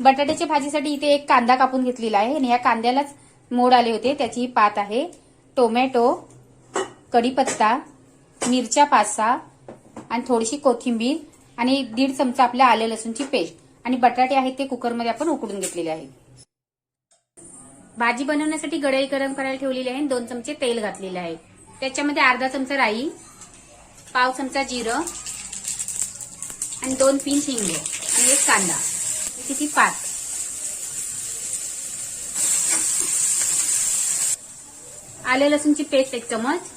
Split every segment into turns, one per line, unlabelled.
बटाट्याच्या भाजीसाठी इथे एक कांदा कापून घेतलेला आहे. आणि या कांद्यालाच मोड आले होते. त्याची पात आहे. टोमॅटो कढीपत्ता मिरच्या पाच सहा आणि थोडीशी कोथिंबीर आणि दीड चमचा आपल्या आले लसूणची पेस्ट. आणि बटाटे आहेत ते कुकरमध्ये आपण उकडून घेतलेले आहे. भाजी बनवण्यासाठी गडई गरम करायला ठेवलेली आहे आणि दोन चमचे तेल घातलेले आहे. त्याच्यामध्ये अर्धा चमचा राई पाव चमचा जिरं आणि दोन पिंच हिंग आणि एक कांदा. किती पाच? आले लसूणची पेस्ट एक चमच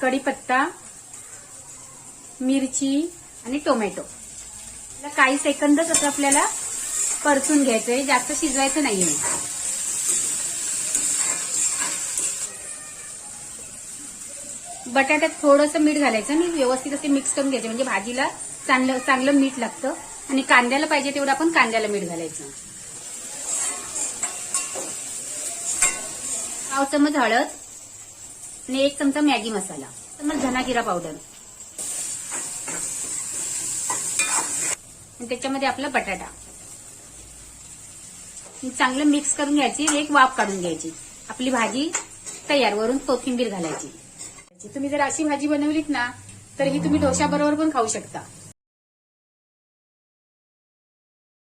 कढीपत्ता मिरची आणि टोमॅटो. काही सेकंदच असं आपल्याला परतून घ्यायचंय जास्त शिजवायचं नाहीये. बटाट्यात थोडंसं मीठ घालायचं आणि व्यवस्थित असे मिक्स करून घ्यायचे म्हणजे भाजीला चांगलं चांगलं मीठ लागतं. आणि कांद्याला पाहिजे तेवढं आपण कांद्याला मीठ घालायचं. पाव चमच हळद आणि एक चमचा मॅगी मसाला. चमच धना जिरा पावडर. आणि त्याच्यामध्ये आपला बटाटा. चांगलं मिक्स करून घ्यायची एक वाफ काढून घ्यायची. आपली भाजी तयार वरून कोथिंबीर घालायची. तुम्ही जर अशी भाजी बनवलीत ना तर ही तुम्ही डोश्याबरोबर पण खाऊ शकता.